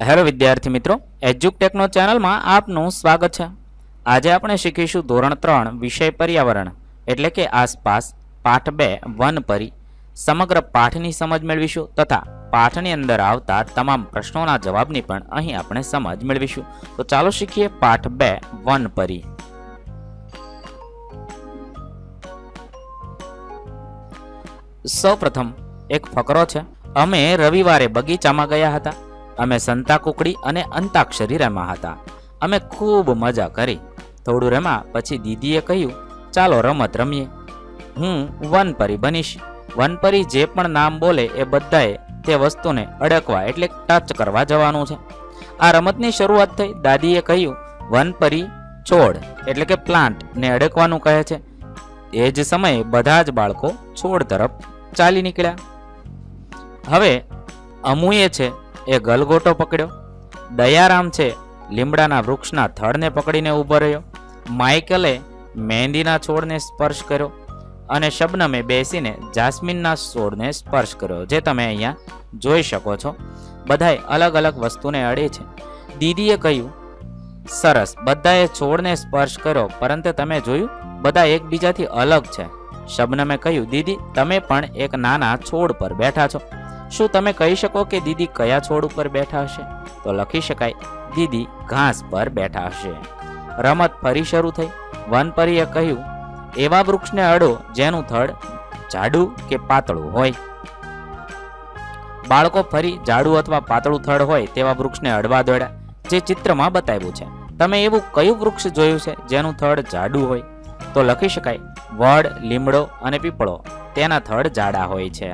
Hello વિદ્યાર્થી મિત્રો, એજ્યુકટેકનો ચેનલમાં આપનું સ્વાગત છે. આજે આપણે શીખીશું ધોરણ ત્રણ, વિષય પર્યાવરણ, એટલે કે આસપાસ પાઠ બે, વન પરી, સમગ્ર પાઠની સમજ મેળવીશું તથા પાઠની અંદર આવતા તમામ પ્રશ્નોના જવાબની પણ અહીં આપણે સમજ મેળવીશું. તો ચાલો શીખીએ પાઠ બે, વન પરી. સૌપ્રથમ, એક ફકરો છે. અમે રવિવારે બગીચામાં ગયા હતા. અમે સંતા કુકડી અને અંતાક્ષરી રમ્યા હતા. અમે ખૂબ મજા કરી. થોડું રમ્યા પછી દીદીએ કહ્યું, ચાલો રમત રમીએ. હું વનપરી બનીશ. વનપરી જે પણ નામ બોલે એ બધાએ તે વસ્તુને અડકવા એટલે ટચ કરવા જવાનું છે. આ રમતની શરૂઆત થઈ દાદીએ કહ્યું, વનપરી છોડ, એટલે કે પ્લાન્ટ ને અડકવાનું કહે છે. એ જ સમયે બધા જ બાળકો છોડ તરફ ચાલી નીકળ્યા. હવે અમુએ છે એ ગલગોટો પકડ્યો. દયારામ છે લીમડાના વૃક્ષના થડને પકડીને ઊભો રહ્યો. માઇકલે મહેંદીના છોડને સ્પર્શ કર્યો અને શબનમે બેસીને જાસ્મીનના છોડને સ્પર્શ કર્યો, જે તમે અહીંયા જોઈ શકો છો. બધાએ અલગ અલગ વસ્તુને અડે છે. દીદીએ કહ્યું, સરસ, બધાએ છોડને સ્પર્શ કર્યો, પરંતુ તમે જોયું, બધા એકબીજાથી અલગ છે. શબનમે કહ્યું, દીદી, તમે પણ એક નાના છોડ પર બેઠા છો. શું તમે કહી શકો કે દીદી કયા છોડ ઉપર બેઠા હશે? તો લખી શકાય, દીદી ઘાસ પર બેઠા હશે. રમત ફરી શરૂ થઈ. વનપરીએ કહ્યું, એવા વૃક્ષને અડો જેનું થડ જાડું કે પાતળું હોય. બાળકો ફરી જાડું અથવા પાતળું થડ હોય તેવા વૃક્ષને અડવા દોડ્યા, જે ચિત્રમાં બતાવ્યું છે. તમે એવું કયું વૃક્ષ જોયું છે જેનું થડ જાડું હોય? તો લખી શકાય, વડ, લીમડો અને પીપળો. તેના થડ જાડા હોય છે.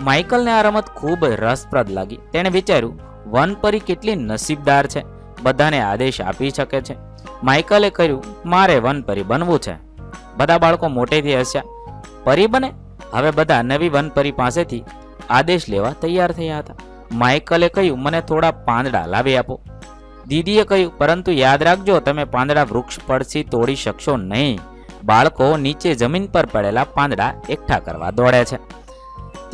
માઇકલને આ રમત ખૂબ રસપ્રદ લાગી. તેણે વિચાર્યું વનપરી કેટલી નસીબદાર છે. બધાને આદેશ આપી શકે છે. માઇકલે કહ્યું, મારે વનપરી બનવું છે. બધા બાળકો મોટેથી હસ્યા. પરી બને? હવે બધા નવી વનપરી પાસેથી આદેશ લેવા તૈયાર થયા હતા. માઇકલે કહ્યું, મને થોડા પાંદડા લાવી આપો. દીદીએ કહ્યું, પરંતુ યાદ રાખજો, તમે પાંદડા વૃક્ષ પરથી તોડી શકશો નહીં. બાળકો નીચે જમીન પર પડેલા પાંદડા એકઠા કરવા દોડે છે.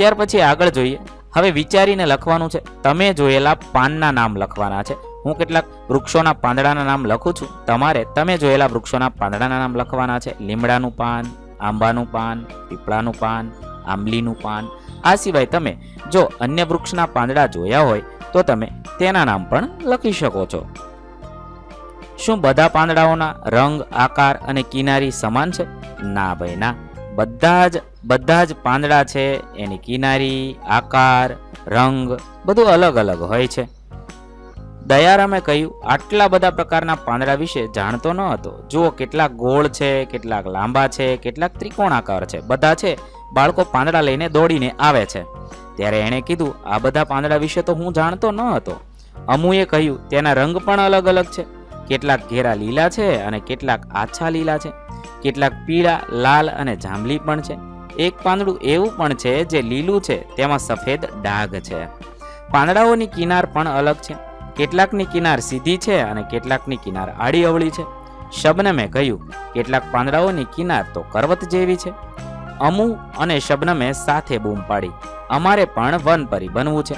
ત્યાર પછી આગળ જોઈએ. હવે વિચારીને લખવાનું છે. તમે જોયેલા પાનના નામ લખવાના છે. હું કેટલાક વૃક્ષોના પાંદડાના નામ લખું છું. તમારે, તમે જોયેલા વૃક્ષોના પાંદડાના નામ લખવાના છે. લીમડાનું પાન, આંબાનું પાન, પીપળાનું પાન, આંબલીનું પાન. આ સિવાય તમે જો અન્ય વૃક્ષના પાંદડા જોયા હોય, તો તમે તેના નામ પણ લખી શકો છો. શું બધા પાંદડાઓના રંગ, આકાર અને કિનારી સમાન છે? ના ભાઈ, ના. બધા જ બધા જ પાંદડા છે, એની કિનારી, આકાર, રંગ, બધું અલગ અલગ હોય છે. દયારામે કહ્યું, આટલા બધા પ્રકારના પાંદડા વિશે જાણતો ન હતો. જુઓ કેટલાક ગોળ છે, કેટલાક લાંબા છે, કેટલાક ત્રિકોણાકાર છે. બધા છે, બાળકો પાંદડા લઈને દોડીને આવે છે. ત્યારે એણે કીધું, આ બધા પાંદડા વિશે તો હું જાણતો ન હતો. અમુએ કહ્યું, તેના રંગ પણ અલગ અલગ છે. કેટલાક ઘેરા લીલા છે અને કેટલાક આછા લીલા છે. કેટલાક પીળા, લાલ અને જાંબલી પણ છે. એક પાંદડું એવું પણ છે જે લીલું છે, તેમાં સફેદ ડાઘ છે. પાંદડાઓની કિનાર પણ અલગ છે. કેટલાકની કિનાર સીધી છે અને કેટલાકની કિનાર આડી અવળી છે. શબનમે કહ્યું, કેટલાક પાંદડાઓની કિનાર તો કરવત જેવી છે. અમુ અને શબનમે સાથે બૂમ પાડી, અમારે પણ વનપરી બનવું છે.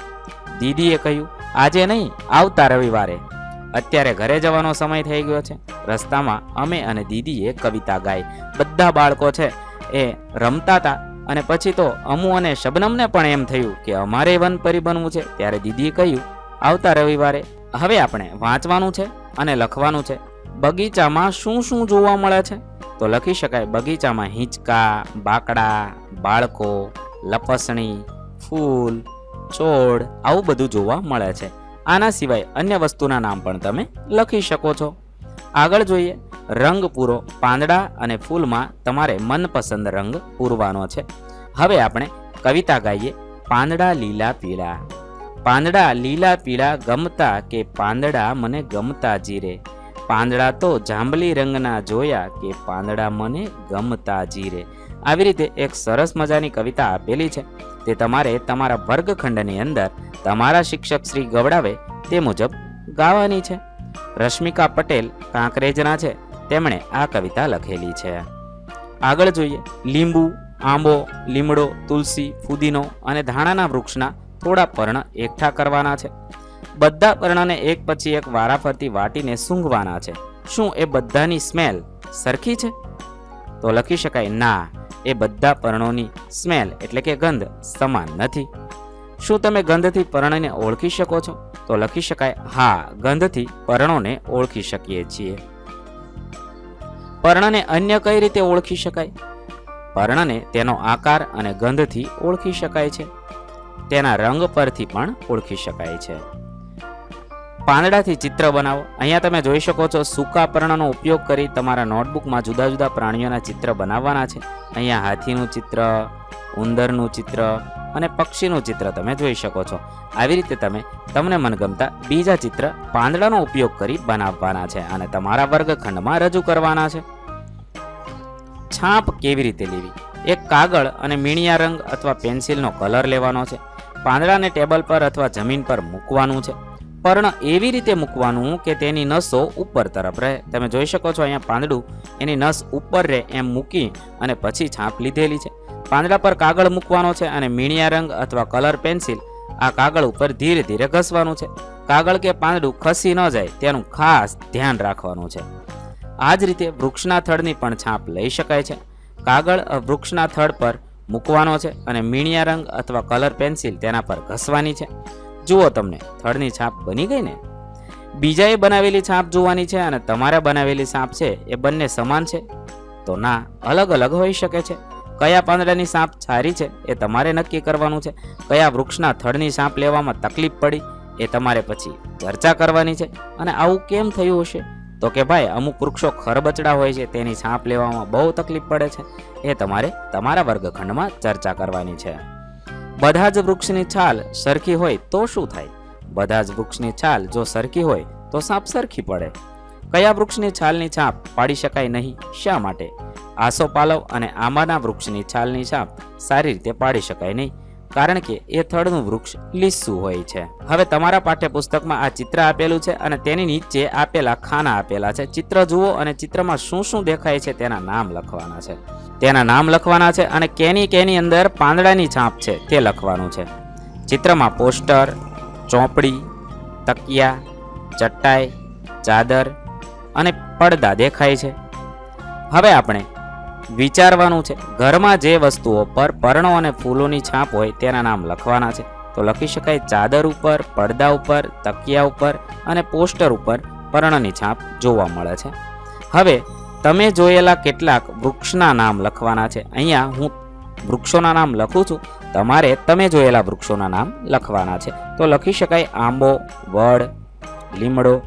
દીદીએ કહ્યું, આજે નહીં, આવતા રવિવારે. અત્યારે ઘરે જવાનો સમય થઈ ગયો છે. રસ્તામાં અમે અને દીદીએ કવિતા ગાઈ. બધા બાળકો છે એ રમતા હતા અને પછી તો અમુ અને શબનમને પણ એમ થયું કે અમારે વનપરી બનવું છે, ત્યારે દીદીએ કહ્યું, આવતા રવિવારે હવે આપણે વાંચવાનું છે અને લખવાનું છે. બગીચામાં શું શું જોવા મળે છે? તો લખી શકાય, બગીચામાં હિંચકા, બાકડા, બાળકો, લપસણી, ફૂલ, છોડ આવું બધું જોવા મળે છે. આના સિવાય અન્ય વસ્તુના નામ પણ તમે લખી શકો છો. આગળ જોઈએ, રંગ પૂરો પાંદડા અને ફૂલમાં તમારે મનપસંદ રંગ પૂરવાનો છે. હવે આપણે કવિતા ગાઈએ, પાંદડા લીલા પીળા. પાંદડા લીલા પીળા ગમતા કે પાંદડા મને ગમતા જીરે? પાંદડા તો જાંબલી રંગના જોયા કે પાંદડા મને ગમતા જીરે? આવી રીતે એક સરસ મજાની કવિતા આપેલી છે. તે તમારે તમારા વર્ગખંડની અંદર તમારા શિક્ષક શ્રી ગવડાવે તે મુજબ ગાવાની છે. રશ્મિકા પટેલ કાંકરેજના છે. તેમણે આ કવિતા લખેલી છે. આગળ જોઈએ. લીંબુ, આંબો, લીમડો, તુલસી, ફુદીનો અને ધાણાના વૃક્ષના થોડા પર્ણ એકઠા કરવાના છે. બધા પર્ણને એક પછી એક વારાફરતી વાટીને સૂંઘવાના છે. શું એ બધાની સ્મેલ સરખી છે? તો લખી શકાય, ના, એ બધા પર્ણોની સ્મેલ એટલે કે ગંધ સમાન નથી. શું તમે ગંધથી પર્ણને ઓળખી શકો છો? તો લખી શકાય, હા, ગંધથી પર્ણોને ઓળખી શકીએ છીએ. પર્ણને અન્ય કઈ રીતે ઓળખી શકાય? પર્ણને તેનો આકાર અને ગંધથી ઓળખી શકાય છે. તેના રંગ પરથી પણ ઓળખી શકાય છે. પાંદડાથી ચિત્ર બનાવો. અહીંયા તમે જોઈ શકો છો, સૂકા પર્ણનો ઉપયોગ કરી તમારા નોટબુકમાં જુદા જુદા પ્રાણીઓના ચિત્ર બનાવવાના છે. અહીંયા હાથીનું ચિત્ર ઉંદરનું ચિત્ર અને પક્ષીનું ચિત્ર તમે જોઈ શકો છો. આવી રીતે તમે તમને મનગમતા બીજા ચિત્ર પાંદડાનો ઉપયોગ કરી બનાવવાના છે અને તમારા વર્ગખંડમાં રજૂ કરવાના છે. છાપ કેવી રીતે લેવી? એક કાગળ અને મીણિયા રંગ અથવા પેન્સિલનો કલર લેવાનો છે. પાંદડાને ટેબલ પર અથવા જમીન પર મૂકવાનું છે. પર્ણ એવી રીતે મૂકવાનું કે તેની નસો ઉપર તરફ રહે. તમે જોઈ શકો છો અહીંયા પાંદડું એની નસ ઉપર રહે એમ મૂકી અને પછી છાપ લીધેલી છે. પાંદડા પર કાગળ મૂકવાનો છે અને મીણિયા રંગ અથવા કલર પેન્સિલ આ કાગળ ઉપર ધીરે ધીરે ઘસવાનું છે. કાગળ કે પાંદડું ખસી ન જાય તેનું ખાસ ધ્યાન રાખવાનું છે. આ જ રીતે વૃક્ષના થડની પણ છાપ લઈ શકાય છે. કાગળ વૃક્ષના થડ પર મૂકવાનો છે અને મીણિયા રંગ અથવા કલર પેન્સિલ તેના પર ઘસવાની છે. જુઓ તમને થડની છાપ બની ગઈ ને? બીજાએ બનાવેલી છાપ જોવાની છે અને તમારે બનાવેલી છાપ છે એ બંને સમાન છે? તો ના, અલગ અલગ હોઈ શકે છે. કયા પાંદડાની સાપ સારી છે એ તમારે નક્કી કરવાનું છે. કયા વૃક્ષના થડની સાપ લેવામાં તકલીફ પડી એ તમારે પછી ચર્ચા કરવાની છે. અને આવું કેમ થયું હશે? તો કે ભાઈ, અમુક વૃક્ષો ખરબચડા હોય છે, તેની છાપ લેવામાં બહુ તકલીફ પડે છે. એ તમારે તમારા વર્ગખંડમાં ચર્ચા કરવાની છે. બધા જ વૃક્ષની છાલ સરખી હોય તો શું થાય? બધા જ વૃક્ષની છાલ જો સરખી હોય તો સાપ સરખી પડે. કયા વૃક્ષની છાલની છાપ પાડી શકાય નહીં? શા માટે? આસોપાલવ અને આંબાના વૃક્ષની છાલની છાપ સારી રીતે પાડી શકાય નહીં? કારણ કે એ થડનું વૃક્ષ લીસું હોય છે. હવે તમારા પાઠ્યપુસ્તકમાં આ ચિત્ર આપેલું છે અને તેની નીચે આપેલા ખાના આપેલા છે. ચિત્ર જુઓ અને ચિત્રમાં શું શું દેખાય છે તેના નામ લખવાના છે. તેના નામ લખવાના છે અને કેની કેની અંદર પાંદડાની છાપ છે તે લખવાનું છે. ચિત્રમાં પોસ્ટર, ચોપડી, તકિયા, ચટાઈ, ચાદર અને પડદા દેખાય છે. હવે આપણે વિચારવાનું છે, ઘરમાં જે વસ્તુઓ પર પર્ણો અને ફૂલોની છાપ હોય તેના નામ લખવાના છે. તો લખી શકાય ચાદર ઉપર, પડદા ઉપર, તકિયા ઉપર અને પોસ્ટર ઉપર પર્ણની છાપ જોવા મળે છે. હવે તમે જોયેલા કેટલાક વૃક્ષના નામ લખવાના છે. અહીંયા હું વૃક્ષોના નામ લખું છું. તમારે તમે જોયેલા વૃક્ષોના નામ લખવાના છે. તો લખી શકાય આંબો, વડ, લીમડો,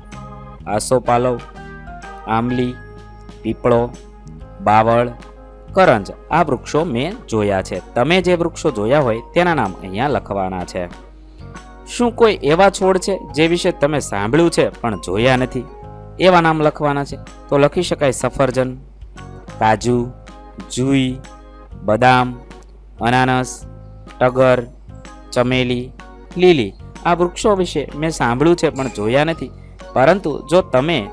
આસોપાલવ આંબલી, પીપળો, બાવળ, કરંજ આ વૃક્ષો મેં જોયા છે. તમે જે વૃક્ષો જોયા હોય તેના નામ અહીંયા લખવાના છે. શું કોઈ એવા છોડ છે જે વિશે તમે સાંભળ્યું છે પણ જોયા નથી? એવા નામ લખવાના છે. તો લખી શકાય સફરજન, કાજુ, જુઈ, બદામ, અનાનસ, ટગર, ચમેલી, લીલી. આ વૃક્ષો વિશે મેં સાંભળ્યું છે પણ જોયા નથી. પરંતુ જો તમે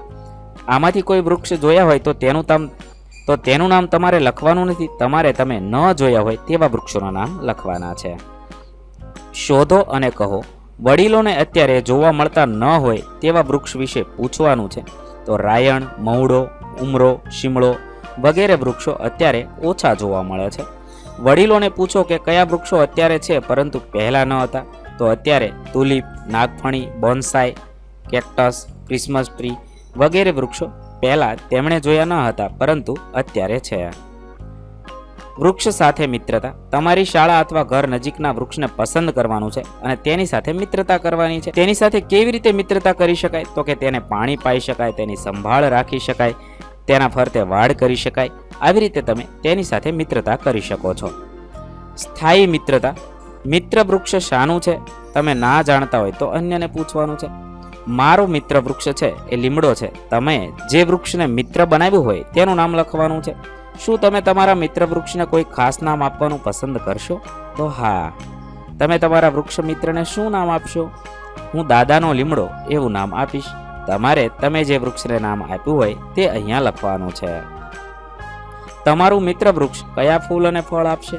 આમાંથી કોઈ વૃક્ષ જોયા હોય તો તેનું તમ તો તેનું નામ તમારે લખવાનું નથી. તમારે તમે ન જોયા હોય તેવા વૃક્ષોના નામ લખવાના છે. શોધો અને કહો. વડીલોને અત્યારે જોવા મળતા ન હોય તેવા વૃક્ષ વિશે પૂછવાનું છે. તો રાયણ, મહુડો, ઉમરો, શિમળો વગેરે વૃક્ષો અત્યારે ઓછા જોવા મળે છે. વડીલોને પૂછો કે કયા વૃક્ષો અત્યારે છે, પરંતુ પહેલાં ન હતા. તો અત્યારે તુલિપ, નાગફણી, બોન્સાઈ, કેક્ટસ, ક્રિસમસ ટ્રી વગેરે વૃક્ષો પહેલાં તેમણે જોયા ન હતા, પરંતુ અત્યારે છે. વૃક્ષ સાથે મિત્રતા. તમારી શાળા અથવા ઘર નજીકના વૃક્ષને પસંદ કરવાનું છે અને તેની સાથે મિત્રતા કરવાની છે. તેની સાથે કેવી રીતે મિત્રતા કરી શકાય? તો કે તેને પાણી પાઈ શકાય, તેની સંભાળ રાખી શકાય, તેના ફરતે વાડ કરી શકાય. આવી રીતે તમે તેની સાથે મિત્રતા કરી શકો છો. સ્થાયી મિત્રતા. મિત્ર વૃક્ષ શાનું છે. તમે ના જાણતા હોય તો અન્યને પૂછવાનું છે. મારો મિત્ર વૃક્ષ છે, એ લીમડો છે. તમે જે વૃક્ષને મિત્ર બનાવ્યું હોય, તેનું નામ લખવાનું છે. શું તમે તમારા મિત્ર વૃક્ષને કોઈ ખાસ નામ આપવાનું પસંદ કરશો? તો હા. તમે તમારા વૃક્ષ મિત્રને શું નામ આપશો? હું દાદાનો લીમડો એવું નામ આપીશ. તમારે, તમે જે વૃક્ષને નામ આપ્યું હોય, તે અહીંયા લખવાનું છે. તમારું મિત્ર વૃક્ષ કયા ફૂલ અને ફળ આપશે?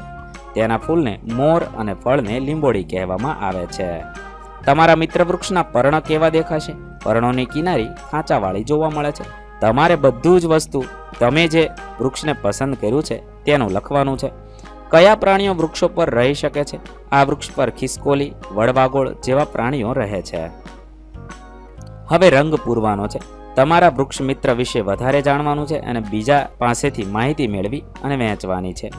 તેના ફૂલને મોર અને ફળને લીંબોડી કહેવામાં આવે છે. તમારા મિત્ર વૃક્ષના પર્ણ કેવા દેખાશે? પર્ણોની કિનારી ખાંચાવાળી જોવા મળે છે. તમારે બધું જ વસ્તુ તમે જે વૃક્ષને પસંદ કર્યું છે તેનું લખવાનું છે. કયા પ્રાણીઓ વૃક્ષો પર રહી શકે છે? આ વૃક્ષ પર ખિસકોલી વડવાગોળ જેવા પ્રાણીઓ રહે છે. હવે રંગ પૂરવાનો છે. તમારા વૃક્ષ મિત્ર વિશે વધારે જાણવાનું છે અને બીજા પાસેથી માહિતી મેળવી અને વહેંચવાની છે.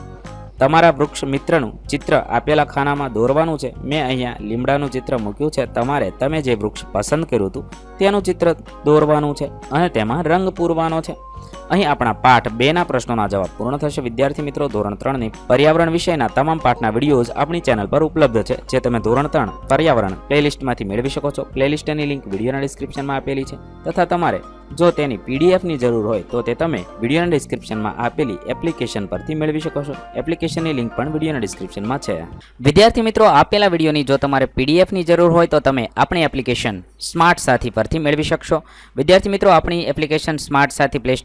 તમારા વૃક્ષ મિત્રનું ચિત્ર આપેલા ખાનામાં દોરવાનું છે. મેં અહીંયા લીમડાનું ચિત્ર મૂક્યું છે. તમારે તમે જે વૃક્ષ પસંદ કર્યું હતું, તેનું ચિત્ર દોરવાનું છે અને તેમાં રંગ પૂરવાનો છે. અહીં આપણા પાઠ બેના પ્રશ્નોના જવાબ પૂર્ણ થશે. વિદ્યાર્થી મિત્રો, ધોરણ ત્રણની પર્યાવરણ વિષયના તમામ પાઠના વિડીયોઝ આપણી ચેનલ પર ઉપલબ્ધ છે, જે તમે ધોરણ ત્રણ પર્યાવરણ પ્લેલિસ્ટમાંથી મેળવી શકો છો. પ્લેલિસ્ટની લિંક વિડીયોના ડિસ્ક્રિપ્શનમાં આપેલી છે તથા તમારે જો તેની પીડીએફની જરૂર હોય તો તે તમે વિડીયોના ડિસ્ક્રિપ્શનમાં આપેલી એપ્લિકેશન પરથી મેળવી શકો છો. એપ્લિકેશનની લિંક પણ વિડીયોના ડિસ્ક્રિપ્શનમાં છે. વિદ્યાર્થી મિત્રો, આપેલા વિડીયોની જો તમારે પીડીએફની જરૂર હોય તો તમે આપણી એપ્લિકેશન સ્માર્ટ સાથી પરથી મેળવી શકશો. વિદ્યાર્થી મિત્રો, આપણી એપ્લિકેશન સ્માર્ટ સાથી પ્લે